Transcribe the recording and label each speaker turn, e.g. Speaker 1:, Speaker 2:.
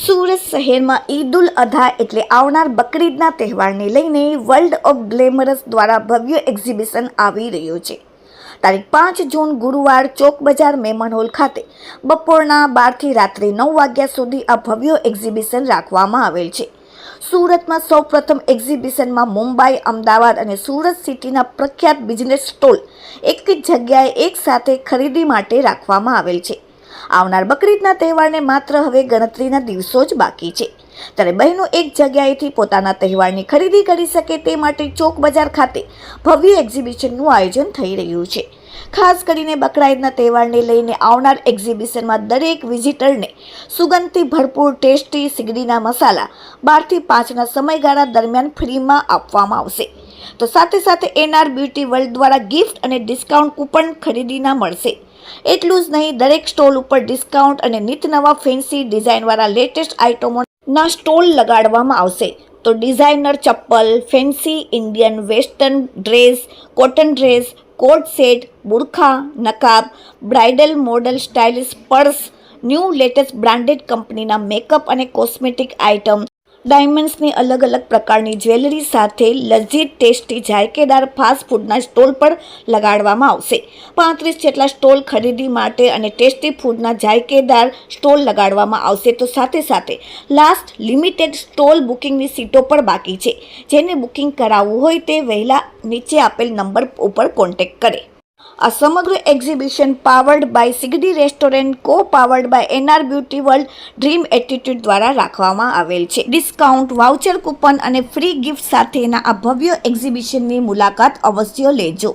Speaker 1: સુરત શહેરમાં ઈદ ઉલ અધા એટલે આવનાર બકરીદના તહેવારને લઈને વર્લ્ડ ઓફ ગ્લેમરસ દ્વારા ભવ્ય એક્ઝિબિશન આવી રહ્યું છે. તારીખ પાંચ જૂન ગુરુવાર ચોક બજાર મેમન હોલ ખાતે બપોરના બારથી રાત્રે નવ વાગ્યા સુધી આ ભવ્ય એક્ઝિબિશન રાખવામાં આવેલ છે. સુરતમાં સૌપ્રથમ એક્ઝિબિશનમાં મુંબઈ, અમદાવાદ અને સુરત સિટીના પ્રખ્યાત બિઝનેસ સ્ટોલ એક જ જગ્યાએ એકસાથે ખરીદી માટે રાખવામાં આવેલ છે. આવનાર બકરીદના તહેવારને માત્ર હવે ગણતરીના દિવસો જ બાકી છે. ત્યારે બહેનો એક જગ્યાએથી પોતાના તહેવારની ખરીદી કરી શકે તે માટે ચોક બજાર ખાતે ભવ્ય એક્ઝિબિશનનું આયોજન થઈ રહ્યું છે. ખાસ કરીને બકરા ઈદના તહેવારને લઈને આવનાર એક્ઝિબિશનમાં દરેક વિઝિટરને સુગંધથી ભરપૂર ટેસ્ટી સિગડીના મસાલા બારથી પાંચના સમયગાળા દરમિયાન ફ્રીમાં આપવામાં આવશે. તો સાથે સાથે એનઆર બ્યુટી વર્લ્ડ દ્વારા ગિફ્ટ અને ડિસ્કાઉન્ટ કૂપન ખરીદીના મળશે. એટલું જ નહીં, દરેક સ્ટોલ ઉપર ડિસ્કાઉન્ટ અને નિત નવા ફેન્સી ડિઝાઇનવાળા લેટેસ્ટ આઇટમોના સ્ટોલ લગાડવામાં આવશે. તો ડિઝાઇનર ચપ્પલ fancy Indian western dress cotton dress coat set, બુરખા, નકાબ, bridal model, stylish purse, new latest branded કંપનીના મેકઅપ અને કોસ્મેટિક આઇટમ. ડાયમંડ્સની અલગ અલગ પ્રકારની જ્વેલરી સાથે લજીત ટેસ્ટી જાયકેદાર ફાસ્ટ ફૂડના સ્ટોલ પર લગાડવામાં આવશે. પાંત્રીસ જેટલા સ્ટોલ ખરીદી માટે અને ટેસ્ટી ફૂડના જાયકેદાર સ્ટોલ લગાડવામાં આવશે તો સાથે સાથે લાસ્ટ લિમિટેડ સ્ટોલ બુકિંગની સીટો પણ બાકી છે. જેને બુકિંગ કરાવવું હોય તે વહેલા નીચે આપેલ નંબર ઉપર કોન્ટેક્ટ કરે. આ સમગ્ર exhibition powered by Sigdi restaurant co powered by NR beauty world dream attitude દ્વારા રાખવામાં આવેલ છે. ડિસ્કાઉન્ટ વાઉચર કૂપન અને ફ્રી ગિફ્ટ સાથેના આ ભવ્ય એક્ઝિબિશનની મુલાકાત અવશ્ય લેજો.